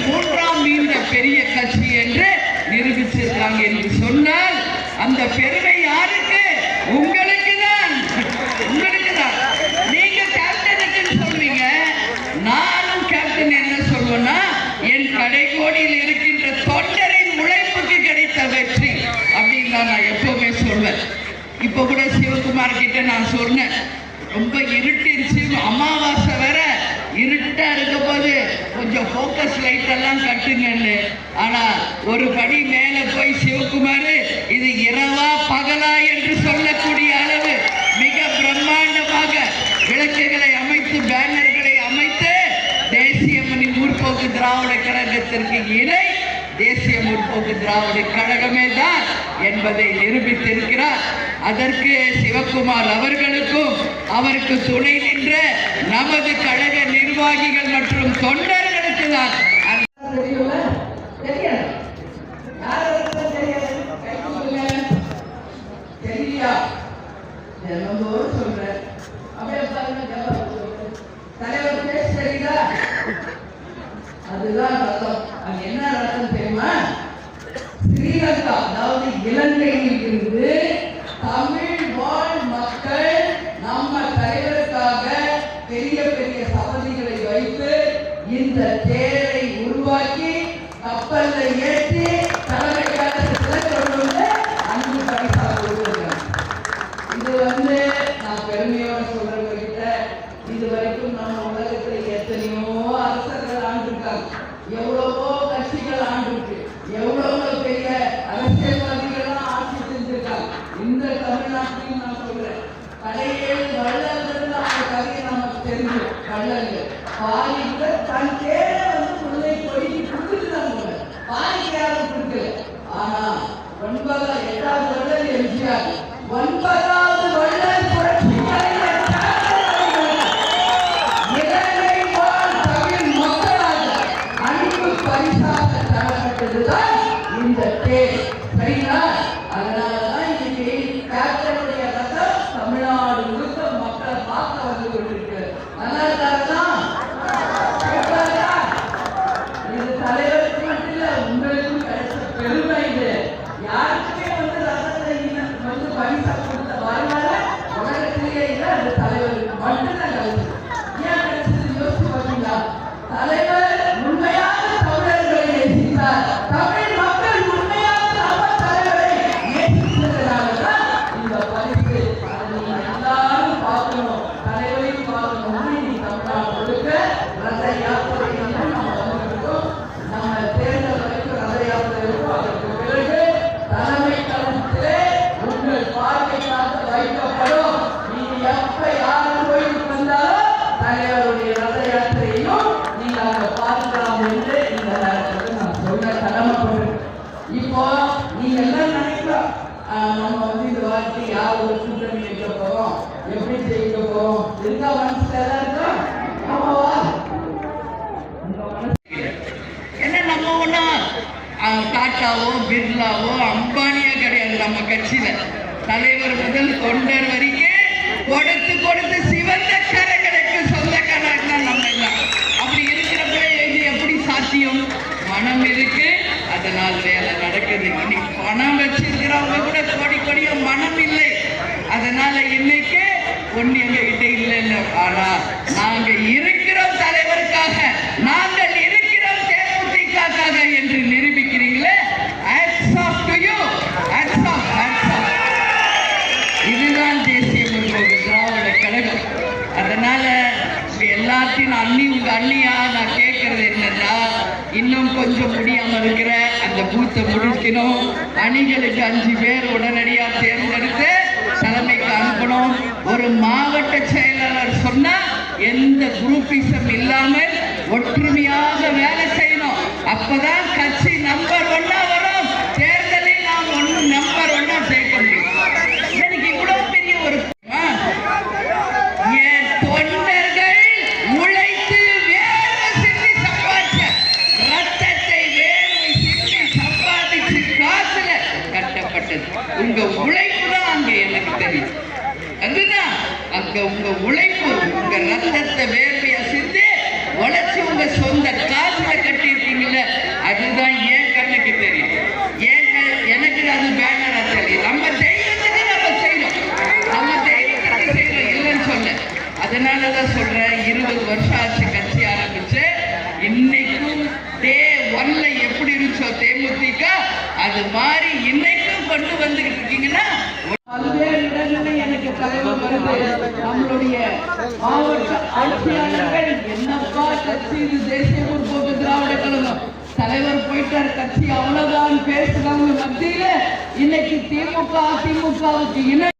மூன்றாம் நீண்ட பெரிய கட்சி என்று நிரூபிச்சிருக்காங்க என்று சொன்னால் அந்த பெருமை யாருக்கு? உங்களுக்கு தான் உங்களுக்கு தான் நீங்க கேப்டனுக்குன்னு சொல்றீங்க. நானும் கேப்டன் என்ன சொல்லுவேன்னா என் கடைகோடியில் இருக்கிறேன் இப்ப கூட சிவகுமார் கிட்ட நான் சொன்னேன். ரொம்ப இருட்டிருச்சு அமாவாசை வேற. இருட்டா இருக்க போது கொஞ்சம் ஃபோக்கஸ் லைட் எல்லாம் கட்டுங்கன்னு. ஆனா ஒரு படி மேல போய் சிவகுமார் இது இரவா பகலா என்று சொல்லக்கூடிய அளவு மிக பிரம்மாண்டமாக விளக்குகளை அமைத்து பேனர்களை அமைத்து தேசிய மணி முற்போக்கு திராவிட கழகத்திற்கு இணை தேசிய முற்போக்கு திராவிட கழகமே தான் என்பதை நிரூபித்திருக்கிறார். அதற்கு சிவகுமார் அவர்களுக்கும் அவருக்கு துணை நின்ற நமது கழக நிர்வாகிகள் மற்றும் தொண்டர்களுக்கு தான் அதுதான் என்ன ரத்தம் தெரியுமா? ஸ்ரீலங்கா அதாவது இலங்கையில் இருந்து தமிழ் வாழ் மக்கள் நம்ம தலைவருக்காக பெரிய பெரிய சபதிகளை வைத்து இந்த தேரை உருவாக்கி கப்பல்ல ஏற்றி தலைமை கொண்டு வந்து அன்பு பரிசாக கொடுத்திருக்காங்க இது வந்து நான் பெருமையோட சொல்றவர்கிட்ட இது வரைக்கும் நம்ம உலகத்துல எத்தனையோ அரசர்கள் ஆண்டிருக்காங்க. எவ்வளவோ கட்சிகள் ஆண்டிருக்கு. எவ்வளவு பெரிய அரசியல்வாதிகள்லாம் ஆட்சி செஞ்சிருக்காங்க. இந்த தமிழ்நாட்டிலையும் நான் சொல்றேன். கடையேழு வள்ளல்கள் அவங்க கதையை நமக்கு தெரிஞ்சு தன் தேரை கொடுத்துட்டாங்க பாலிக்கு கொடுக்கல ஆனா ஒன்பதாம் எட்டாவது எம்ஜிஆர் ஒன்பதாவது புரட்சி மக்களாக அன்பு பரிசாக தரப்பட்டதுதான் இந்த தேர். சரிங்களா? தலைவர் என்ன மனசுல இருக்கா ஆமாவா நம்ம ஒன்றும் டாட்டாவோ பிர்லாவோ அம்பானியோ கிடையாது நம்ம கட்சியில. தலைவர் முதல் தொண்டர் வரைக்கும் கொடுத்து கொடுத்து சிவந்த கரைகளுக்கு சொந்தக்காரங்க நம்ம எல்லாம். அப்படி இருக்கிறப்ப இது எப்படி சாத்தியம்? மனம் இருக்கு. அதனால் வேலை நடக்குது. இன்னைக்கு பணம் வச்சிருக்கிறவங்க கூட கோடி கோடியும் மனம் இல்லை. அதனால இன்னைக்கு பொண்ணு எங்க கிட்ட இல்ல இல்ல ஆனா நாங்க இருக்கிறோம் தலைவருக்காக நாங்கள் இருக்கிறோம் தேமுதிகக்காக என்று நிரூபிக்கிறீங்களே. இதுதான் தேசிய முற்போக்கு திராவிட கழகம். அதனால உங்க எல்லாத்தையும் அண்ணி உங்க அண்ணியா நான் கேட்கறது என்னன்னா இன்னும் கொஞ்சம் முடியாம இருக்கிற அந்த பூத்தை முடிக்கணும் அணிகளுக்கு அஞ்சு பேர் உடனடியா தேர்ந்தெடுத்து தலைமை ஒரு மாவட்ட செயலாளர் சொன்னா எந்த குரூப்பிசம் இல்லாமல் ஒற்றுமையாக வேலை செய்யணும். அப்பதான் கட்சி நம்பர் ஒன்னா வரும். தேர்தலில் நாம் ஒன்று நம்பர் ஒன்னா ஜெயிக்க முடியும் எனக்கு இவ்வளவு பெரிய ஒரு ஆ? என் தொண்டர்கள் உழைத்து வேர்வை சிந்தி சம்பாதிச்ச. ரத்தத்தை வேர்வை சிந்தி சம்பாதிச்சு காசுல கட்டப்பட்டது. உங்க உழைப்பு தான் அங்க எனக்கு தெரியும் அதுதான் அங்க உங்க உழைப்பு உங்க ரத்தத்தை வேர்வைய சிந்தி உழைச்சி உங்க சொந்த காசுல கட்டியிருக்கீங்கல்ல அதுதான் என் கண்ணுக்கு தெரியும்? ஏன் க- எனக்கு அது பேனரா தெரியும். நம்ம தெய்வத்துக்கு நம்ம செய்யணும். நம்ம தெய்வத்துக்கு செய்யணும் இல்லைன்னு சொல்ல அதனாலதான் சொல்றேன் இருபது வருஷம் ஆச்சு கட்சி ஆரம்பிச்சு. இன்னைக்கும் டே ஒன்ல அது மாதிரி இன்னைக்கும் கொண்டு வந்துகிட்டு இருக்கீங்கன்னா பல்வேறு இடங்களில் எனக்கு தலைவர் வருது நம்மளுடைய மாவட்ட ஆட்சியாளர்கள் என்னப்பா கட்சி? இது தேசிய முற்போக்கு திராவிட கழகம். தலைவர் போயிட்டார் கட்சி அவ்வளவுதான் பேசுறவங்க மத்தியில. இன்னைக்கு திமுக அதிமுகவுக்கு இணை